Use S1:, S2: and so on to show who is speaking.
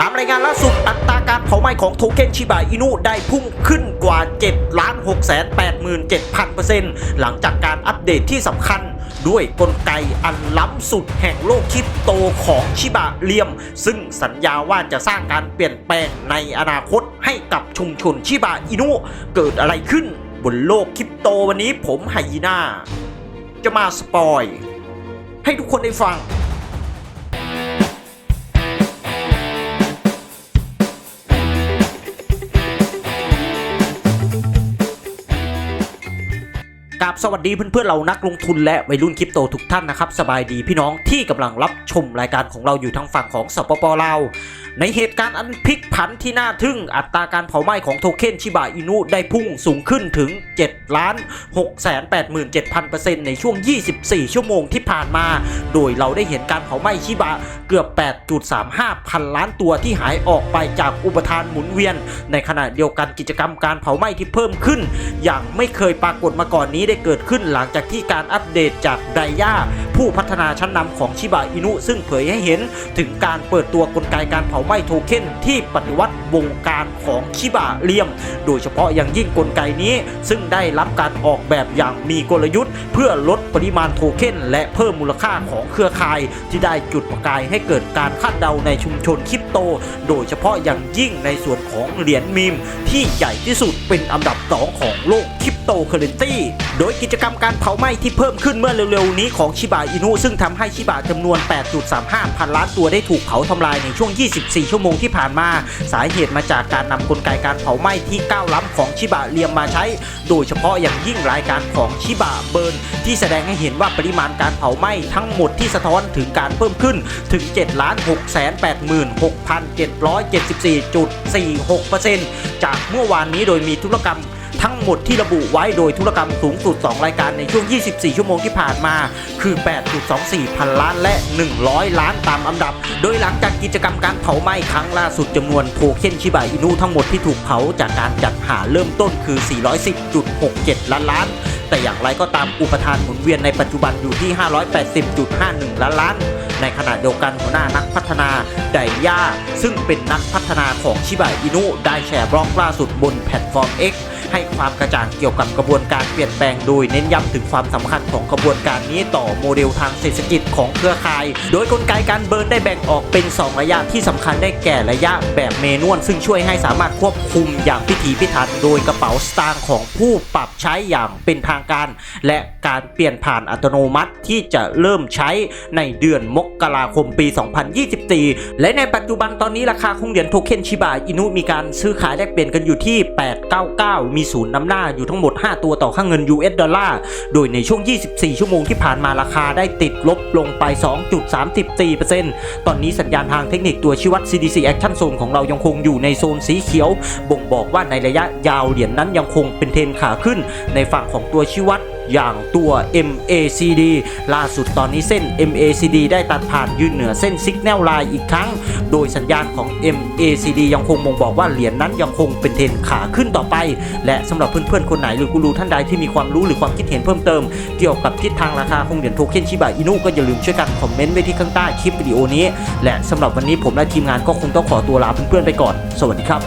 S1: ตามรายงานล่าสุดอัตราการเผาไหม้ของโทเค็นชิบะอินุได้พุ่งขึ้นกว่า 7 ล้าน6 8 7 0 0 0 หลังจากการอัปเดตที่สำคัญด้วยกลไกอันล้ำสุดแห่งโลกคริปโตของชิบะเลียม ซึ่งสัญญาว่าจะสร้างการเปลี่ยนแปลงในอนาคตให้กับชุมชนชิบะอินุเกิดอะไรขึ้นบนโลกคริปโตวันนี้ผมไฮยีน่า จะมาสปอย ให้ทุกคนได้ฟัง กับสวัสดีเพื่อนๆเรานักลงทุนและวัยรุ่นคริปโตทุกท่านนะครับ สบายดีพี่น้องที่กำลังรับชมรายการของเราอยู่ทางฝั่งของสปปลาว ในเหตุการณ์อันพลิกผันที่น่าทึ่งอัตราการเผาไหม้ของโทเค็นชิบะอินุได้พุ่งสูงขึ้นถึง7ล้าน6 8 7 0 0 0 ในช่วง 24 ชั่วโมงที่ผ่านมา โดยเราได้เห็นการเผาไหม้ชิบะเกือบ 8.35 พันล้านตัวที่หายออกไปจากอุปทานหมุนเวียน ในขณะเดียวกันกิจกรรมการเผาไหม้ที่เพิ่มขึ้น อย่างไม่เคยปรากฏมาก่อนนี้ได้เกิดขึ้นหลังจากที่การอัปเดตจากไดย่าผู้พัฒนาชั้นนำของชิบะอินุซึ่งเผยให้เห็นถึงการเปิดตัวกลไกการเผาไหม้โทเค็นที่ปฏิวัติวงการของชิบะเลียม โดยเฉพาะอย่างยิ่งกลไกนี้ ซึ่งได้รับการออกแบบอย่างมีกลยุทธ์ เพื่อลดปริมาณโทเค็นและเพิ่มมูลค่าของเครือข่าย ที่ได้จุดประกายให้เกิดการคาดเดาในชุมชนคริปโต โดยเฉพาะอย่างยิ่งในส่วนของเหรียญมีม ที่ใหญ่ที่สุดเป็นอันดับสองของโลกคริปโตเคอเรนซีโดยกิจกรรมการเผาไหม้ที่เพิ่มขึ้นเมื่อเร็วๆนี้ของชิบะอินุซึ่งทำให้ชิบะจำนวน 8.35 พันล้านตัวได้ถูกเผาทำลายในช่วง 24ชั่วโมงที่ผ่านมา สาเหตุมาจากการนำกลไกการเผาไหม้ที่ก้าวล้ำของชิบะเรียมมาใช้ โดยเฉพาะอย่างยิ่งรายการของชิบะเบิร์นที่แสดงให้เห็นว่าปริมาณการเผาไหม้ทั้งหมดที่สะท้อนถึงการเพิ่มขึ้นถึง7ล้าน6แสน86,774.46%จากเมื่อวานนี้โดยมีธุรกรรม ทั้งหมดที่ระบุไว้โดยธุรกรรมสูงสุด 2 รายการในช่วง 24 ชั่วโมงที่ผ่านมา คือ 8.24 พันล้านและ 100 ล้านตามอันดับ โดยหลังจากกิจกรรมการเผาไหม้ครั้งล่าสุดจำนวนโทเค็นชิบะอินุทั้งหมดที่ถูกเผาจากการจัดหาเริ่มต้นคือ 410.67 ล้านล้าน แต่อย่างไรก็ตามอุปทานหมุนเวียนในปัจจุบันอยู่ที่ 580.51 ล้านล้านในขณะเดียวกันหัวหน้านักพัฒนาไดย่าซึ่งเป็นนักพัฒนาของชิบะอินุได้แชร์บล็อกล่าสุดบนแพลตฟอร์ม X ให้ความกระจ่างเกี่ยวกับกระบวนการเปลี่ยนแปลงโดยเน้นย้ำถึงความสำคัญของกระบวนการนี้ต่อโมเดลทางเศรษฐกิจของเครือข่าย โดยกลไกการเบิร์นได้แบ่งออกเป็น 2 ระยะที่สำคัญได้แก่ระยะแบบเมนวลซึ่งช่วยให้สามารถควบคุมอย่างพิถีพิถันโดยกระเป๋าสตางค์ของผู้ปรับใช้อย่างเป็นทางการ และการเปลี่ยนผ่านอัตโนมัติที่จะเริ่มใช้ในเดือนมกราคมปี 2024 และในปัจจุบันตอนนี้ราคาของเหรียญโทเค็นชิบะอินุมีการซื้อขายแลกเปลี่ยนกันอยู่ที่ 899 มีศูนย์นำหน้าอยู่ทั้งหมด 5 ตัวต่อค่าเงิน US ดอลลาร์ โดยในช่วง 24 ชั่วโมงที่ผ่านมาราคาได้ติดลบลงไป 2.34%ตอนนี้สัญญาณทางเทคนิคตัวชี้วัด CDC Action Zone ของเรายังคงอยู่ในโซนสีเขียว บ่งบอกว่าในระยะยาวเหรียญนั้นยังคงเป็นเทรนขาขึ้น ในฝั่งของตัวชี้วัด อย่างตัว MACD ล่าสุดตอนนี้เส้น MACD ได้ตัดผ่านยืนเหนือเส้น Signal Line อีกครั้ง โดยสัญญาณของ MACD ยังคงบ่งบอกว่าเหรียญนั้นยังคงเป็นเทรนขาขึ้นต่อไป และสำหรับเพื่อนๆ คนไหนหรือกูรูท่านใดที่มีความรู้หรือความคิดเห็นเพิ่มเติม เกี่ยวกับทิศทางราคาของเหรียญโทเค็นชิบะอินุก็อย่าลืมช่วยกันคอมเมนต์ไว้ที่ข้างใต้คลิปวิดีโอนี้ และสำหรับวันนี้ผมและทีมงานก็คงต้องขอตัวลาเพื่อนๆไปก่อน สวัสดีครับ